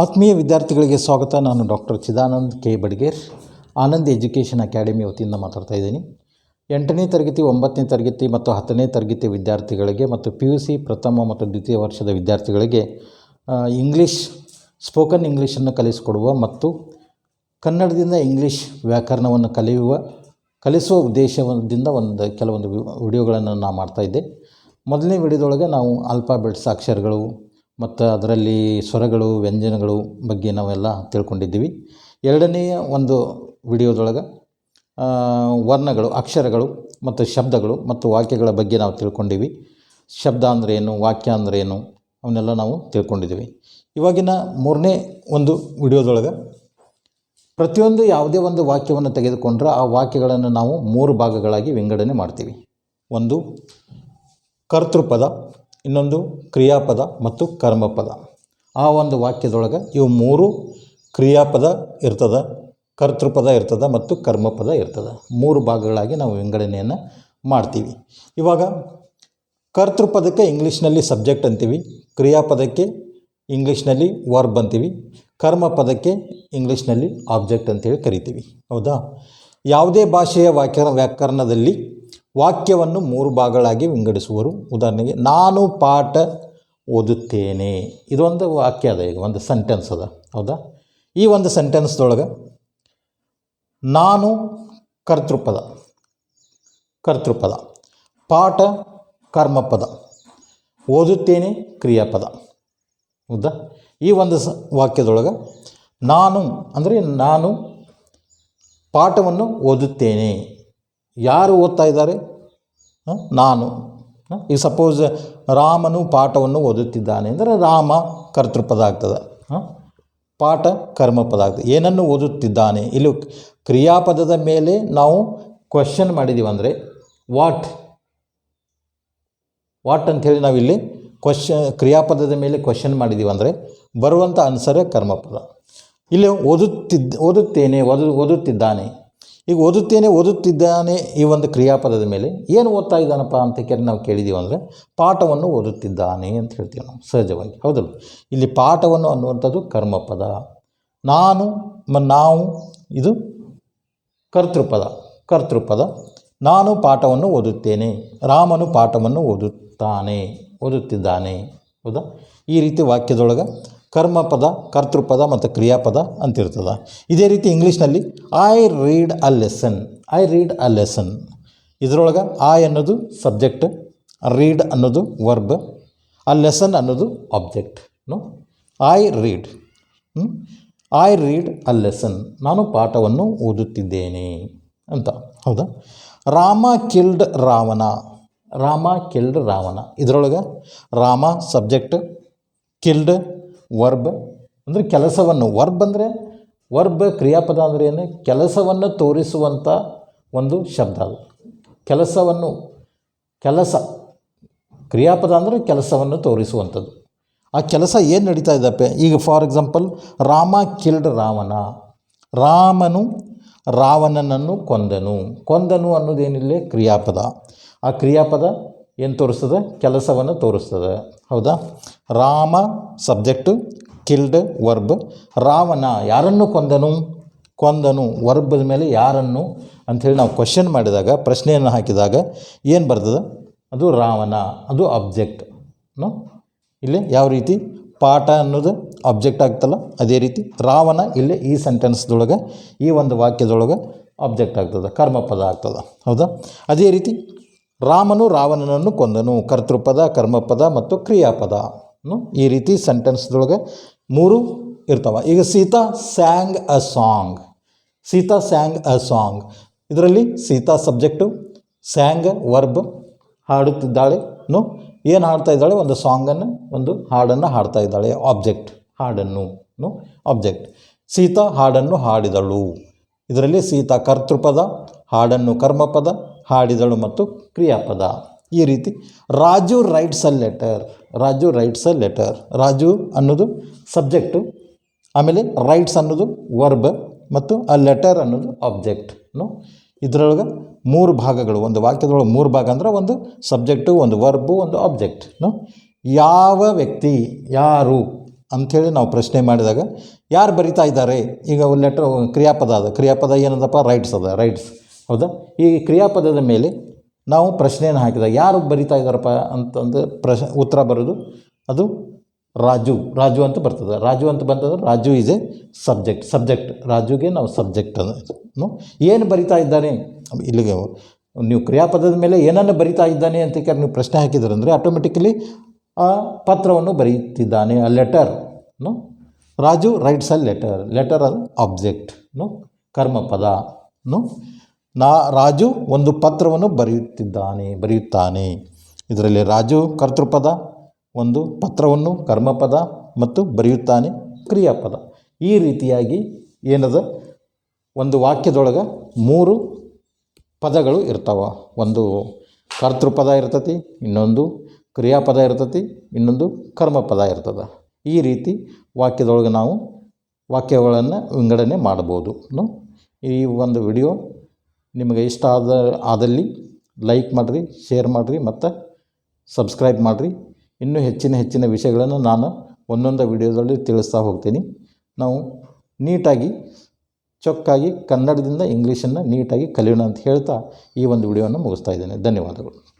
ಆತ್ಮೀಯ ವಿದ್ಯಾರ್ಥಿಗಳಿಗೆ ಸ್ವಾಗತ. ನಾನು doctor Chidanand K. Badiger. Anand education academy ವತಿಯಿಂದ ಮಾತಾಡ್ತಾ ಇದ್ದೀನಿ. ಎಂಟನೇ ತರಗತಿ, ಒಂಬತ್ತನೇ ತರಗತಿ ಮತ್ತು ಹತ್ತನೇ ತರಗತಿ ವಿದ್ಯಾರ್ಥಿಗಳಿಗೆ ಮತ್ತು ಪಿ ಯು ಸಿ ಪ್ರಥಮ ಮತ್ತು ದ್ವಿತೀಯ ವರ್ಷದ ವಿದ್ಯಾರ್ಥಿಗಳಿಗೆ ಇಂಗ್ಲೀಷ್ ಸ್ಪೋಕನ್ ಇಂಗ್ಲೀಷನ್ನು ಕಲಿಸಿಕೊಡುವ ಮತ್ತು ಕನ್ನಡದಿಂದ ಇಂಗ್ಲೀಷ್ ವ್ಯಾಕರಣವನ್ನು ಕಲಿಯುವ, ಕಲಿಸುವ ಉದ್ದೇಶದಿಂದ ಒಂದು ಕೆಲವೊಂದು ವಿಡಿಯೋಗಳನ್ನು ನಾನು ಮಾಡ್ತಾಯಿದ್ದೆ ಮೊದಲನೇ ವಿಡಿಯೋದೊಳಗೆ ನಾವು ಆಲ್ಫಾಬೆಟ್ಸ್ ಅಕ್ಷರಗಳು ಮತ್ತು ಅದರಲ್ಲಿ ಸ್ವರಗಳು, ವ್ಯಂಜನಗಳು ಬಗ್ಗೆ ನಾವೆಲ್ಲ ತಿಳ್ಕೊಂಡಿದ್ದೀವಿ. ಎರಡನೆಯ ಒಂದು ವಿಡಿಯೋದೊಳಗೆ ವರ್ಣಗಳು, ಅಕ್ಷರಗಳು ಮತ್ತು ಶಬ್ದಗಳು ಮತ್ತು ವಾಕ್ಯಗಳ ಬಗ್ಗೆ ನಾವು ತಿಳ್ಕೊಂಡಿವಿ. ಶಬ್ದ ಏನು, ವಾಕ್ಯ ಅಂದರೆ ಏನು, ಅವನ್ನೆಲ್ಲ ನಾವು ತಿಳ್ಕೊಂಡಿದ್ದೀವಿ. ಇವಾಗಿನ ಮೂರನೇ ಒಂದು ವಿಡಿಯೋದೊಳಗೆ ಪ್ರತಿಯೊಂದು ಯಾವುದೇ ಒಂದು ವಾಕ್ಯವನ್ನು ತೆಗೆದುಕೊಂಡ್ರೆ ಆ ವಾಕ್ಯಗಳನ್ನು ನಾವು ಮೂರು ಭಾಗಗಳಾಗಿ ವಿಂಗಡಣೆ ಮಾಡ್ತೀವಿ. ಒಂದು, ಕರ್ತೃಪದ. ಇನ್ನೊಂದು ಕ್ರಿಯಾಪದ ಮತ್ತು ಕರ್ಮಪದ. ಆ ಒಂದು ವಾಕ್ಯದೊಳಗೆ ಇವು ಮೂರು ಕ್ರಿಯಾಪದ ಇರ್ತದೆ, ಕರ್ತೃಪದ ಇರ್ತದೆ ಮತ್ತು ಕರ್ಮಪದ ಇರ್ತದೆ. ಮೂರು ಭಾಗಗಳಾಗಿ ನಾವು ವಿಂಗಡಣೆಯನ್ನು ಮಾಡ್ತೀವಿ. ಇವಾಗ ಕರ್ತೃಪದಕ್ಕೆ ಇಂಗ್ಲೀಷ್ನಲ್ಲಿ ಸಬ್ಜೆಕ್ಟ್ ಅಂತೀವಿ, ಕ್ರಿಯಾಪದಕ್ಕೆ ಇಂಗ್ಲೀಷ್ನಲ್ಲಿ ವರ್ಬ್ ಅಂತೀವಿ, ಕರ್ಮಪದಕ್ಕೆ ಇಂಗ್ಲೀಷ್ನಲ್ಲಿ ಆಬ್ಜೆಕ್ಟ್ ಅಂತೇಳಿ ಕರಿತೀವಿ. ಹೌದಾ? ಯಾವುದೇ ಭಾಷೆಯ ವ್ಯಾಕರ ವ್ಯಾಕರಣದಲ್ಲಿ ವಾಕ್ಯವನ್ನು ಮೂರು ಭಾಗಗಳಾಗಿ ವಿಂಗಡಿಸುವರು. ಉದಾಹರಣೆಗೆ, ನಾನು ಪಾಠ ಓದುತ್ತೇನೆ. ಇದೊಂದು ವಾಕ್ಯ ಅದ ಈಗ, ಒಂದು ಸೆಂಟೆನ್ಸ್ ಅದ, ಹೌದಾ? ಈ ಒಂದು ಸೆಂಟೆನ್ಸ್ದೊಳಗೆ ನಾನು ಕರ್ತೃಪದ ಕರ್ತೃಪದ, ಪಾಠ ಕರ್ಮಪದ, ಓದುತ್ತೇನೆ ಕ್ರಿಯಾಪದ. ಹೌದಾ? ಈ ಒಂದು ಸ, ವಾಕ್ಯದೊಳಗೆ, ನಾನು, ಅಂದರೆ, ನಾನು ಪಾಠವನ್ನು ಓದುತ್ತೇನೆ. ಯಾರು ಓದ್ತಾ ಇದ್ದಾರೆ? ನಾನು. ಈ ಸಪೋಸ್ ರಾಮನು ಪಾಠವನ್ನು ಓದುತ್ತಿದ್ದಾನೆ ಅಂದರೆ ರಾಮ ಕರ್ತೃಪದ ಆಗ್ತದೆ ಹಾಂ? ಪಾಠ ಕರ್ಮಪದ ಆಗ್ತದೆ ಏನನ್ನು ಓದುತ್ತಿದ್ದಾನೆ? ಇಲ್ಲಿ ಕ್ರಿಯಾಪದದ ಮೇಲೆ ನಾವು ಕ್ವಶನ್ ಮಾಡಿದ್ದೀವಿ ಅಂದರೆ ವಾಟ್ ವಾಟ್ ಅಂಥೇಳಿ ನಾವಿಲ್ಲಿ ಕ್ವಶನ್ ಕ್ರಿಯಾಪದದ ಮೇಲೆ ಕ್ವಶನ್ ಮಾಡಿದ್ದೀವಿ ಅಂದರೆ ಬರುವಂಥ ಅನ್ಸರೇ ಕರ್ಮಪದ. ಇಲ್ಲಿ ಓದುತ್ತಿದ್ದ, ಓದುತ್ತೇನೆ, ಓದು, ಓದುತ್ತಿದ್ದಾನೆ. ಈಗ ಓದುತ್ತೇನೆ, ಓದುತ್ತಿದ್ದಾನೆ ಈ ಒಂದು ಕ್ರಿಯಾಪದದ ಮೇಲೆ ಏನು ಓದ್ತಾ ಇದ್ದಾನಪ್ಪ ಅಂತ ಕೇಳಿ ನಾವು ಕೇಳಿದ್ದೀವಿ ಅಂದರೆ ಪಾಠವನ್ನು ಓದುತ್ತಿದ್ದಾನೆ ಅಂತ ಹೇಳ್ತೀವಿ ನಾವು, ಸಹಜವಾಗಿ. ಹೌದಲ್ಲ? ಇಲ್ಲಿ ಪಾಠವನ್ನು ಅನ್ನುವಂಥದ್ದು ಕರ್ಮಪದ. ನಾನು, ಮ, ನಾವು, ಇದು ಕರ್ತೃಪದ ಕರ್ತೃಪದ. ನಾನು ಪಾಠವನ್ನು ಓದುತ್ತೇನೆ, ರಾಮನು ಪಾಠವನ್ನು ಓದುತ್ತಾನೆ, ಓದುತ್ತಿದ್ದಾನೆ. ಹೌದಾ? ಈ ರೀತಿ ವಾಕ್ಯದೊಳಗೆ ಕರ್ಮಪದ, ಕರ್ತೃಪದ ಮತ್ತು ಕ್ರಿಯಾಪದ ಅಂತಿರ್ತದೆ. ಇದೇ ರೀತಿ ಇಂಗ್ಲೀಷ್ನಲ್ಲಿ I read a lesson I read a lesson ಇದರೊಳಗೆ ಐ ಅನ್ನೋದು ಸಬ್ಜೆಕ್ಟ್ ರೀಡ್ ಅನ್ನೋದು ವರ್ಬ್ ಆ ಲೆಸನ್ ಅನ್ನೋದು object I read I read a lesson ನಾನು ಪಾಠವನ್ನು ಓದುತ್ತಿದ್ದೇನೆ ಅಂತ. ಹೌದಾ? ರಾಮ ಕಿಲ್ಡ್ ರಾವಣ. ರಾಮ ಕಿಲ್ಡ್ ರಾವಣ. ಇದರೊಳಗೆ, ರಾಮ ಸಬ್ಜೆಕ್ಟ್ ಕಿಲ್ಡ್ ವರ್ಬ್ ಅಂದರೆ ಕೆಲಸವನ್ನು. ವರ್ಬ್ ಅಂದರೆ ವರ್ಬ್ ಕ್ರಿಯಾಪದ ಅಂದರೆ ಏನು? ಕೆಲಸವನ್ನು ತೋರಿಸುವಂಥ ಒಂದು ಶಬ್ದ ಅದು. ಕೆಲಸವನ್ನು, ಕೆಲಸ, ಕ್ರಿಯಾಪದ ಅಂದರೆ ಕೆಲಸವನ್ನು ತೋರಿಸುವಂಥದ್ದು. ಆ ಕೆಲಸ ಏನು ನಡೀತಾ ಇದ್ದಪ್ಪ ಈಗ for example Rama killed Ravana. ರಾಮನು ರಾವಣನನ್ನು ಕೊಂದನು. ಕೊಂದನು ಅನ್ನೋದೇನಿಲ್ಲ? ಕ್ರಿಯಾಪದ. ಆ ಕ್ರಿಯಾಪದ ಏನು ತೋರಿಸ್ತದೆ? ಕೆಲಸವನ್ನು ತೋರಿಸ್ತದೆ. ಹೌದಾ? Rama subject killed verb Ravana ಯಾರನ್ನು ಕೊಂದನು? ಕೊಂದನು. ವರ್ಬದ ಮೇಲೆ ಯಾರನ್ನು? ಅಂಥೇಳಿ ನಾವು ಕ್ವಶನ್ ಮಾಡಿದಾಗ, ಪ್ರಶ್ನೆಯನ್ನು ಹಾಕಿದಾಗ ಏನು ಬರ್ತದೆ? ಅದು ರಾವಣ ಅದು ಆಬ್ಜೆಕ್ಟ್ ನೋ? ಇಲ್ಲಿ ಯಾವ ರೀತಿ? ಪಾಠ ಅನ್ನೋದು ಅಬ್ಜೆಕ್ಟ್ ಆಗ್ತಲ್ಲ, ಅದೇ ರೀತಿ. ರಾವಣ ಇಲ್ಲಿ ಈ ಸೆಂಟೆನ್ಸ್ದೊಳಗೆ ಈ ಒಂದು ವಾಕ್ಯದೊಳಗೆ ಆಬ್ಜೆಕ್ಟ್ ಆಗ್ತದೆ, ಕರ್ಮಪದ ಆಗ್ತದೆ. ಹೌದಾ? ಅದೇ ರೀತಿ ರಾಮನು ರಾವಣನನ್ನು ಕೊಂದನು. ಕರ್ತೃಪದ, ಕರ್ಮಪದ ಮತ್ತು ಕ್ರಿಯಾಪದ? ಈ ರೀತಿ ಸೆಂಟೆನ್ಸ್ದೊಳಗೆ ಮೂರು ಇರ್ತಾವೆ. ಈಗ Sita sang a song Sita sang a song ಇದರಲ್ಲಿ ಸೀತಾ ಸಬ್ಜೆಕ್ಟು ಸ್ಯಾಂಗ್ ವರ್ಬ್ ಹಾಡುತ್ತಿದ್ದಾಳೆ. ನು ಏನು ಹಾಡ್ತಾ ಇದ್ದಾಳೆ? ಒಂದು ಸಾಂಗನ್ನು ಒಂದು ಹಾಡನ್ನು ಹಾಡ್ತಾ ಇದ್ದಾಳೆ. ಆಬ್ಜೆಕ್ಟ್ ಹಾಡನ್ನು. ನು ಆಬ್ಜೆಕ್ಟ್ ಸೀತಾ ಹಾಡನ್ನು ಹಾಡಿದಳು. ಇದರಲ್ಲಿ ಸೀತಾ ಕರ್ತೃಪದ, ಹಾಡನ್ನು ಕರ್ಮಪದ ಹಾಡಿದಳು ಮತ್ತು ಕ್ರಿಯಾಪದ. ಈ ರೀತಿ Raju writes a letter, Raju writes a letter. Raju ಅನ್ನೋದು ಸಬ್ಜೆಕ್ಟು, ಆಮೇಲೆ ರೈಟ್ಸ್ ಅನ್ನೋದು ವರ್ಬ್ ಮತ್ತು ಆ ಲೆಟರ್ ಅನ್ನೋದು ಆಬ್ಜೆಕ್ಟ್. ನೋ ಇದರೊಳಗೆ ಮೂರು ಭಾಗಗಳು, ಒಂದು ವಾಕ್ಯದೊಳಗೆ ಮೂರು ಭಾಗ ಅಂದ್ರೆ ಒಂದು ಸಬ್ಜೆಕ್ಟು, ಒಂದು ವರ್ಬು, ಒಂದು ಆಬ್ಜೆಕ್ಟ್. ನೋ ಯಾವ ವ್ಯಕ್ತಿ, ಯಾರು ಅಂಥೇಳಿ ನಾವು ಪ್ರಶ್ನೆ ಮಾಡಿದಾಗ, ಯಾರು ಬರಿತಾ ಇದ್ದಾರೆ? ಈಗ ಲೆಟ್ರ್, ಕ್ರಿಯಾಪದ ಅದ. ಕ್ರಿಯಾಪದ ಏನದಪ್ಪ? ರೈಟ್ಸ್ ಅದ, ರೈಟ್ಸ್. ಹೌದಾ? ಈ ಕ್ರಿಯಾಪದದ ಮೇಲೆ ನಾವು ಪ್ರಶ್ನೆಯನ್ನು ಹಾಕಿದಾಗ ಯಾರು ಬರಿತಾ ಇದ್ದಾರಪ್ಪ ಅಂತಂದು ಪ್ರಶ್, ಉತ್ತರ ಬರೋದು ಅದು ರಾಜು. ರಾಜು ಅಂತ ಬರ್ತದೆ. ರಾಜು ಅಂತ ಬಂತಂದ್ರೆ Raju is a subject subject ರಾಜುಗೆ ನಾವು ಸಬ್ಜೆಕ್ಟ್ ಅನ್ನು ಏನು ಬರಿತಾ ಇದ್ದಾನೆ? ಇಲ್ಲಿಗೆ ನೀವು ಕ್ರಿಯಾಪದದ ಮೇಲೆ ಏನನ್ನು ಬರಿತಾ ಇದ್ದಾನೆ ಅಂತ ಕೇಳಿ ನೀವು ಪ್ರಶ್ನೆ ಹಾಕಿದ್ರಂದರೆ ಆಟೋಮೆಟಿಕಲಿ ಆ ಪತ್ರವನ್ನು ಬರೀತಿದ್ದಾನೆ, ಆ ಲೆಟರ್ ನು, Raju writes a letter letter ಅದು ಆಬ್ಜೆಕ್ಟ್ ನು, ಕರ್ಮಪದ. ನು ನಾ ರಾಜು ಒಂದು ಪತ್ರವನ್ನು ಬರೆಯುತ್ತಿದ್ದಾನೆ, ಬರೆಯುತ್ತಾನೆ. ಇದರಲ್ಲಿ ರಾಜು ಕರ್ತೃಪದ, ಒಂದು ಪತ್ರವನ್ನು ಕರ್ಮಪದ ಮತ್ತು ಬರೆಯುತ್ತಾನೆ, ಕ್ರಿಯಾಪದ. ಈ ರೀತಿಯಾಗಿ ಏನದ? ಒಂದು ವಾಕ್ಯದೊಳಗೆ ಮೂರು ಪದಗಳು ಇರ್ತಾವ. ಒಂದು ಕರ್ತೃಪದ ಇರ್ತತಿ, ಇನ್ನೊಂದು ಕ್ರಿಯಾಪದ ಇರ್ತತಿ, ಇನ್ನೊಂದು ಕರ್ಮಪದ ಇರ್ತದೆ. ಈ ರೀತಿ ವಾಕ್ಯದೊಳಗೆ ನಾವು ವಾಕ್ಯಗಳನ್ನು ವಿಂಗಡಣೆ ಮಾಡ್ಬೋದು ಈ ಒಂದು ವಿಡಿಯೋ ನಿಮಗೆ ಇಷ್ಟ ಆದ ಆದಲ್ಲಿ ಲೈಕ್ ಮಾಡಿರಿ, ಶೇರ್ ಮಾಡಿರಿ ಮತ್ತು ಸಬ್ಸ್ಕ್ರೈಬ್ ಮಾಡಿರಿ. ಇನ್ನೂ ಹೆಚ್ಚಿನ ಹೆಚ್ಚಿನ ವಿಷಯಗಳನ್ನು ನಾನು ಒಂದೊಂದು ವಿಡಿಯೋದಲ್ಲಿ ತಿಳಿಸ್ತಾ ಹೋಗ್ತೀನಿ. ನಾವು ನೀಟಾಗಿ, ಚೊಕ್ಕಾಗಿ ಕನ್ನಡದಿಂದ ಇಂಗ್ಲೀಷನ್ನು ನೀಟಾಗಿ ಕಲಿಯೋಣ ಅಂತ ಹೇಳ್ತಾ ಈ ಒಂದು ವಿಡಿಯೋವನ್ನು ಮುಗಿಸ್ತಾ ಇದ್ದೇನೆ. ಧನ್ಯವಾದಗಳು.